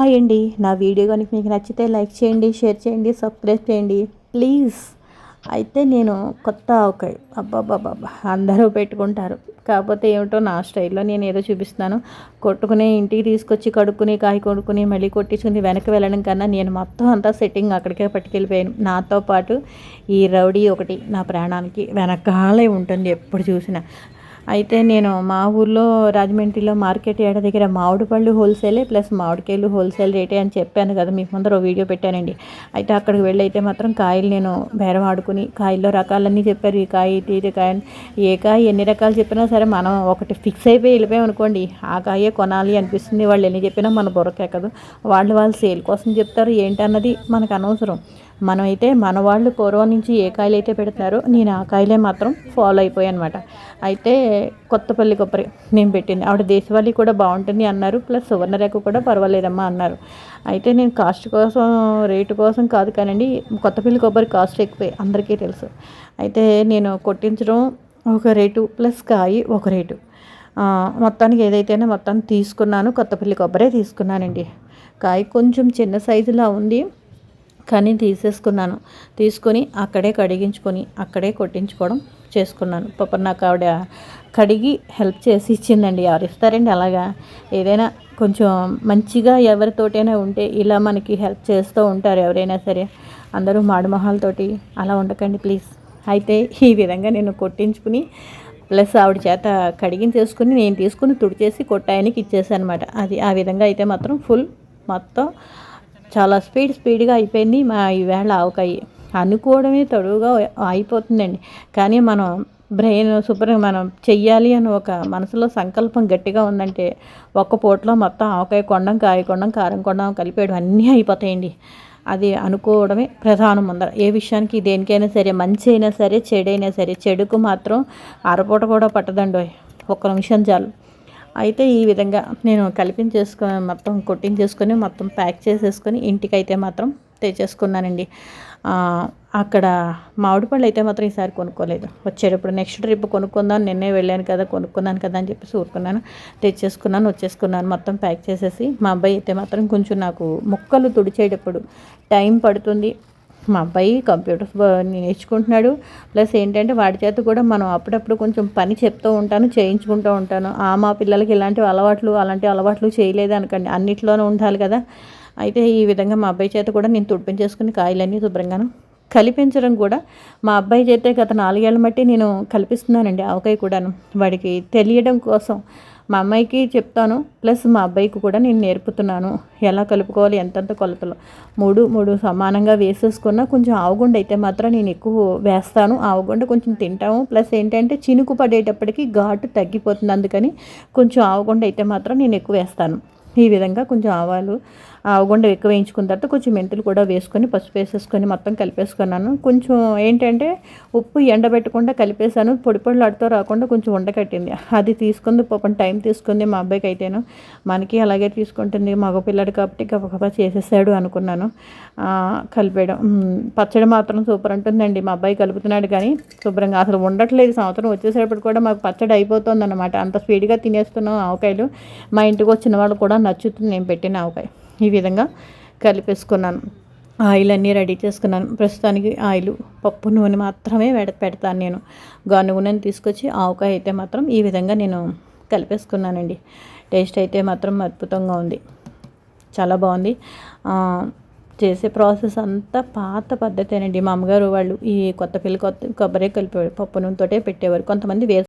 Hi అండి. నా video కనుక మీకు నచ్చితే లైక్ చేయండి షేర్ చేయండి సబ్స్క్రైబ్ చేయండి. ప్లీజ్. అయితే నేను కొత్త ఒక అబ్బాబ్బాబ్బా అందరూ పెట్టుకుంటారు. కాకపోతే ఏమిటో నా స్టైల్లో నేను ఏదో చూపిస్తున్నాను. కొట్టుకుని ఇంటికి తీసుకొచ్చి కడుక్కుని కాయ కొడుకుని మళ్ళీ కొట్టించుకుని వెనక్కి వెళ్ళడం కన్నా నేను మొత్తం అంతా సెట్టింగ్ అక్కడికే పట్టుకెళ్ళిపోయాను. నాతో పాటు ఈ రౌడీ ఒకటి నా ప్రాణానికి వెనకాలే ఉంటుంది ఎప్పుడు చూసినా. అయితే నేను మా ఊర్లో రాజమండ్రిలో మార్కెట్ ఏడ దగ్గర మామిడి పళ్ళు హోల్సేలే ప్లస్ మామిడికాయలు హోల్సేల్ రేటే అని చెప్పాను కదా మీకు ముందర వీడియో పెట్టానండి. అయితే అక్కడికి వెళ్ళి అయితే మాత్రం కాయలు నేను బేరం ఆడుకుని కాయల్లో రకాలన్నీ చెప్పారు. ఈ కాయ ఇది కాయ ఏ కాయ ఎన్ని రకాలు చెప్పినా సరే మనం ఒకటి ఫిక్స్ అయిపోయి వెళ్ళిపోయాం అనుకోండి ఆ కాయే కొనాలి అనిపిస్తుంది. వాళ్ళు ఎన్ని చెప్పినా మన బుర్రకెక్కదు వాళ్ళు వాళ్ళు సేల్ కోసం చెప్తారు ఏంటన్నది మనకు అనవసరం. మనమైతే మన వాళ్ళు పూర్వం నుంచి ఏ కాయలు అయితే పెడుతున్నారో నేను ఆ కాయలే మాత్రం ఫాలో అయిపోయానమాట. అనమాట అయితే కొత్తపల్లి కొబ్బరి నేను పెట్టింది. ఆవిడ దేశవాళీ కూడా బాగుంటుంది అన్నారు. ప్లస్ సువర్ణరేఖ కూడా పర్వాలేదమ్మా అన్నారు. అయితే నేను కాస్ట్ కోసం రేటు కోసం కాదు కానండి కొత్తపల్లి కొబ్బరి కాస్ట్ ఎక్కువే అందరికీ తెలుసు. అయితే నేను కొట్టించడం ఒక రేటు ప్లస్ కాయి ఒక రేటు. మొత్తానికి ఏదైతేనే మొత్తం తీసుకున్నాను. కొత్తపల్లి కొబ్బరే తీసుకున్నానండి. కాయ కొంచెం చిన్న సైజులా ఉంది. కానీ తీసేసుకున్నాను. తీసుకొని అక్కడే కడిగించుకొని అక్కడే కొట్టించుకోవడం చేసుకున్నాను. పాప నాకు ఆవిడ కడిగి హెల్ప్ చేసి ఇచ్చిందండి. ఎవరు ఇస్తారండి అలాగా ఏదైనా కొంచెం మంచిగా ఎవరితోటైనా ఉంటే ఇలా మనకి హెల్ప్ చేస్తూ ఉంటారు ఎవరైనా సరే. అందరూ మాడుమొహాలతోటి అలా ఉండకండి ప్లీజ్. అయితే ఈ విధంగా నేను కొట్టించుకుని ప్లస్ ఆవిడ చేత కడిగించేసుకుని నేను తీసుకుని తుడిచేసి కొట్టాయనికి ఇచ్చేసాను అనమాట అది ఆ విధంగా అయితే మాత్రం ఫుల్ మొత్తం చాలా స్పీడ్ స్పీడ్గా అయిపోయింది. మా ఈవేళ ఆవకాయ అనుకోవడమే తడువుగా అయిపోతుందండి. కానీ మనం బ్రెయిన్ శుభ్రం మనం చెయ్యాలి అని ఒక మనసులో సంకల్పం గట్టిగా ఉందంటే ఒక్క పూటలో మొత్తం ఆవకాయ కొండం కాయ కొండం కారం కొండం కలిపేయడం అన్నీ అయిపోతాయండి. అది అనుకోవడమే ప్రధానం ముందర. ఏ విషయానికి దేనికైనా సరే మంచి అయినా సరే చెడైనా సరే చెడుకు మాత్రం అరపూట కూడా పట్టదండి ఒక్క నిమిషం చాలు. అయితే ఈ విధంగా నేను కలిపించేసుకొని మొత్తం కొట్టించేసుకొని మొత్తం ప్యాక్ చేసేసుకొని ఇంటికైతే మాత్రం తెచ్చేసుకున్నానండి. అక్కడ మామిడి పళ్ళు అయితే మాత్రం ఈసారి కొనుక్కోలేదు. వచ్చేటప్పుడు నెక్స్ట్ ట్రిప్ కొనుక్కుందాం నిన్నే వెళ్ళాను కదా కొనుక్కున్నాను కదా అని చెప్పేసి ఊరుకున్నాను. తెచ్చేసుకున్నాను వచ్చేసుకున్నాను మొత్తం ప్యాక్ చేసేసి మా అబ్బాయి అయితే మాత్రం కొంచెం నాకు ముక్కలు తుడిచేటప్పుడు టైం పడుతుంది. మా అబ్బాయి కంప్యూటర్ నేర్చుకుంటున్నాడు. ప్లస్ ఏంటంటే వాడి చేత కూడా మనం అప్పుడప్పుడు కొంచెం పని చెప్తూ ఉంటాను చేయించుకుంటూ ఉంటాను. ఆ మా పిల్లలకి ఇలాంటి అలవాట్లు అలాంటి అలవాట్లు చేయలేదు అనకండి అన్నిట్లోనూ ఉండాలి కదా. అయితే ఈ విధంగా మా అబ్బాయి చేత కూడా నేను తుడిపించేసుకుని కాయలన్నీ శుభ్రంగాను కలిపించడం కూడా మా అబ్బాయి చేతే గత నాలుగేళ్ళ మట్టి నేను కల్పిస్తున్నానండి ఆవకాయ కూడాను. వాడికి తెలియడం కోసం మా అమ్మాయికి చెప్తాను ప్లస్ మా అబ్బాయికి కూడా నేను నేర్పుతున్నాను. ఎలా కలుపుకోవాలి ఎంతెంత కొలతలు. మూడు మూడు సమానంగా వేసేసుకున్న కొంచెం ఆవుగుండ అయితే మాత్రం నేను ఎక్కువ వేస్తాను. ఆవుగుండ కొంచెం తింటాము. ప్లస్ ఏంటంటే చినుకు పడేటప్పటికి ఘాటు తగ్గిపోతుంది. అందుకని కొంచెం ఆవుగుండ అయితే మాత్రం నేను ఎక్కువ వేస్తాను. ఈ విధంగా కొంచెం ఆవాలు గుండె ఎక్కువ వేయించుకున్న తర్వాత కొంచెం మెంతులు కూడా వేసుకొని పసుపు వేసేసుకొని మొత్తం కలిపేసుకున్నాను. కొంచెం ఏంటంటే ఉప్పు ఎండబెట్టకుండా కలిపేసాను పొడి పొడిలాడుతూ రాకుండా కొంచెం ఉండకట్టింది. అది తీసుకుంది పాపం టైం తీసుకుంది మా అబ్బాయికి అయితేను. మనకి అలాగే తీసుకుంటుంది మగపిల్లడు కాబట్టి గబగబా చేసేసాడు అనుకున్నాను. కలిపేయడం. పచ్చడి మాత్రం సూపర్ ఉంటుందండి. మా అబ్బాయి కలుపుతున్నాడు కానీ శుభ్రంగా అసలు ఉండట్లేదు. సంవత్సరం వచ్చేసేటప్పుడు కూడా మాకు పచ్చడి అయిపోతుంది అనమాట అంత స్పీడ్గా తినేస్తున్నాం ఆవకాయలు. మా ఇంటికి వచ్చిన వాళ్ళు కూడా నచ్చుతుంది. నేను పెట్టిన ఆవకాయ. ఈ విధంగా కలిపేసుకున్నాను. ఆయిల్ అన్నీ రెడీ చేసుకున్నాను. ప్రస్తుతానికి ఆయిల్ పప్పు నూనె మాత్రమే పెడ పెడతాను నేను. గాను నూనెని తీసుకొచ్చి ఆవకాయ అయితే మాత్రం ఈ విధంగా నేను కలిపేసుకున్నానండి. టేస్ట్ అయితే మాత్రం అద్భుతంగా ఉంది. చాలా బాగుంది. చేసే ప్రాసెస్ అంతా పాత పద్ధతేనండి. మా అమ్మగారు వాళ్ళు ఈ కొత్త పిల్లి కొత్త కొబ్బరి కలిపేవారు పప్పు నూనెతోటే పెట్టేవారు. కొంతమంది వేసి